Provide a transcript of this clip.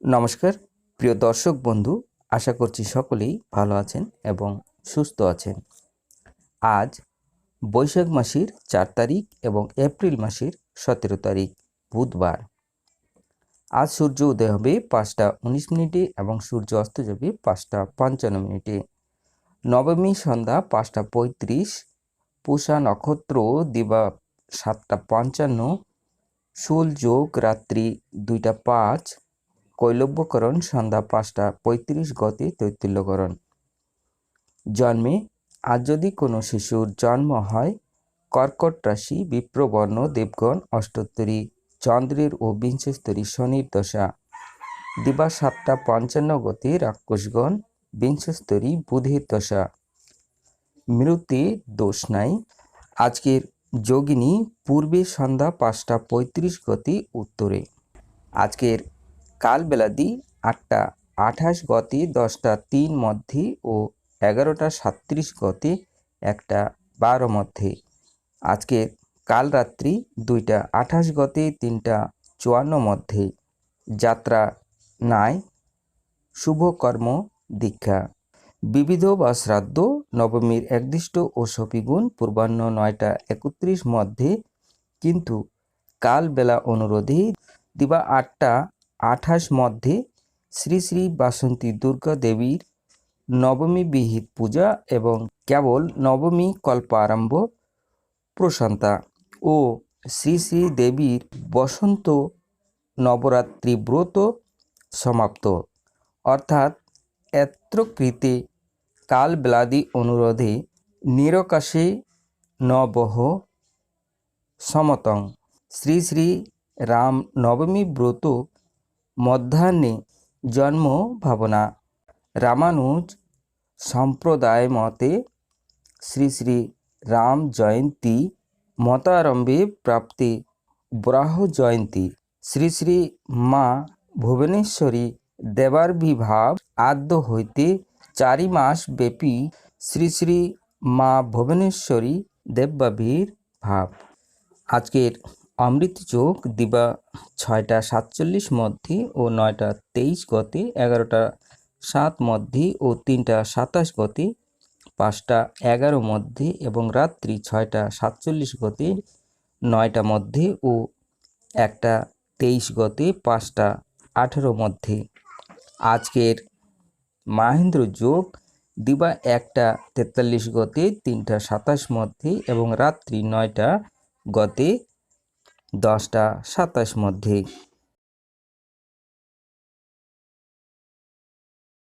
নমস্কার, প্রিয় দর্শক বন্ধু, আশা করছি সকলেই ভালো আছেন এবং সুস্থ আছেন। আজ বৈশাখ মাসের চার তারিখ এবং এপ্রিল মাসের সতেরো তারিখ, বুধবার। আজ সূর্য উদয় হবে পাঁচটা উনিশ মিনিটে এবং সূর্য অস্ত যাবে পাঁচটা পঞ্চান্ন মিনিটে। নবমী সন্ধ্যা পাঁচটা পঁয়ত্রিশ, পুষা নক্ষত্র দিবা সাতটা পঞ্চান্ন, শুল যোগ রাত্রি দুইটা পাঁচ কৈলব্যকরণ সন্ধ্যা পাঁচটা পঁয়ত্রিশ গতি তৈতুল্যকরণ জন্মে আজ যদি কোনো শিশুর জন্ম হয়, কর্কট রাশি বিপ্রবর্ণ দেবগণ, অষ্টোত্তরী, চন্দ্রের ও বিংশস্তরী শনির দশা। দিবা সাতটা পঞ্চান্ন গতি রাক্ষসগণ, বিংশস্তরী বুধের দশা। মৃত্যে দোষ নাই। আজকের যোগিনী পূর্বে সন্ধ্যা পাঁচটা পঁয়ত্রিশ গতি উত্তরে। আজকের কালবেলাদি আটটা আঠাশ গতি, দশটা তিন মধ্যে ও এগারোটা সাত্রিশ গতি, একটা বারো মধ্যে। আজকের কাল রাত্রি দুইটা আঠাশ গতি, তিনটা চুয়ান্ন মধ্যে। যাত্রা নাই শুভকর্ম দীক্ষা। বিবিধ বা শ্রাদ্ধ, নবমীর একদিষ্ট ও সপিগুণ পূর্বাহ্ন নয়টা একত্রিশ মধ্যে। কিন্তু কালবেলা অনুরোধে দিবা আটটা আঠাশ মধ্যে শ্রী শ্রী বাসন্তী দুর্গা দেবীর নবমী বিহিত পূজা এবং কেবল নবমী কল্পারম্ভ প্রশান্তা ও শ্রী শ্রী দেবীর বসন্ত নবরাত্রি ব্রত সমাপ্ত। অর্থাৎ এত্রকৃতে কালব্লাদি অনুরোধে নিরকাশে নবহ সমতং। শ্রী শ্রী রাম নবমী ব্রত মধ্যাহ্নে জন্ম ভাবনা। রামানুজ সম্প্রদায় মতে শ্রী শ্রী রাম জয়ন্তী মতারম্ভে প্রাপ্তি ব্রাহ জয়ন্তী। শ্রী শ্রী মা ভুবনেশ্বরী দেবার বিভাব আদ্য হইতে চারি মাস ব্যাপী শ্রী শ্রী মা ভুবনেশ্বরী দেববাবীর ভাব। আজকের অমৃত যোগ দিবা ছয়টা সাতচল্লিশ মধ্যে ও নয়টা তেইশ গতে, এগারোটা সাত মধ্যে ও তিনটা সাতাশ গতে, পাঁচটা এগারো মধ্যে এবং রাত্রি ছয়টা সাতচল্লিশ গতে, নয়টা মধ্যে ও একটা তেইশ গতে, পাঁচটা আঠেরো মধ্যে। আজকের মাহেন্দ্র যোগ দিবা একটা তেতাল্লিশ গতে, তিনটা সাতাশ মধ্যে এবং রাত্রি নয়টা গতে দশটা সাতাশ মধ্যে